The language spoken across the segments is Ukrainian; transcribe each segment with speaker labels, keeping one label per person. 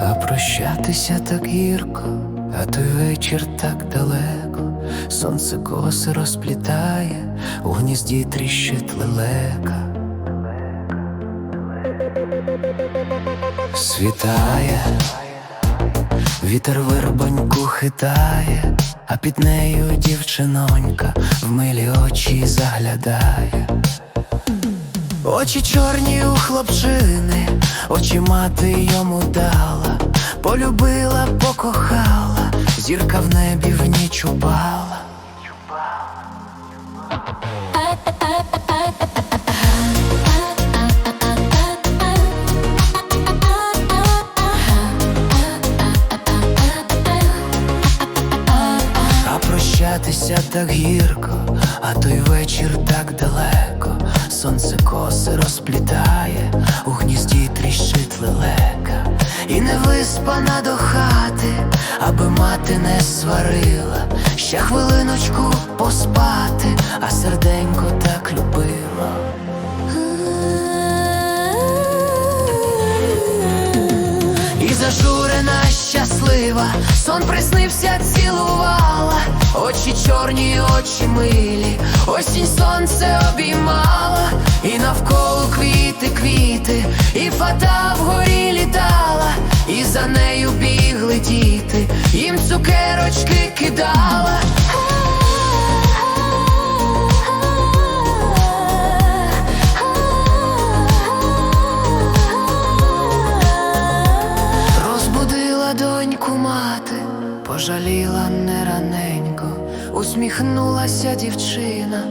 Speaker 1: А прощатися так гірко, а той вечір так далеко, сонце коси розплітає, у гнізді тріщить лелека. Світає, вітер вирбоньку хитає, а під нею дівчинонька в милі очі заглядає. Очі чорні у хлопчини, очі мати йому дала, полюбила, покохала, зірка в небі в ніч упала. Прощатися так гірко, а той вечір так далеко, сонце коси розплітає, у гнізді тріщить лелека, і не виспана до хати, аби мати не сварила, ще хвилиночку поспати, а серденько так любила. Щаслива, сон приснився, цілувала, очі чорні, очі милі, осінь сонце обіймала, і навколо квіти, квіти, і фата вгорі літала, і за нею бігли діти, їм цукерочки кидала. Пожаліла не раненько, усміхнулася дівчина,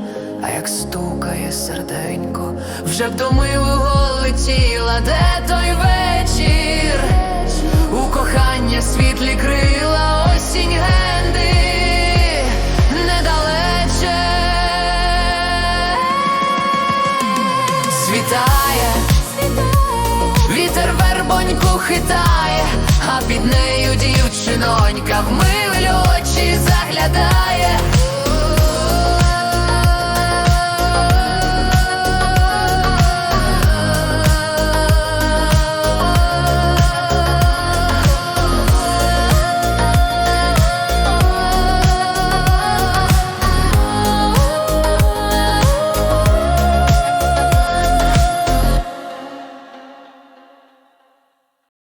Speaker 1: а як стукає серденько, вже б до милого летіла, де той вечір, у кохання світлі крила, осінь генди недалече. Світає, вітер вербоньку хитає донька в милі очі заглядає.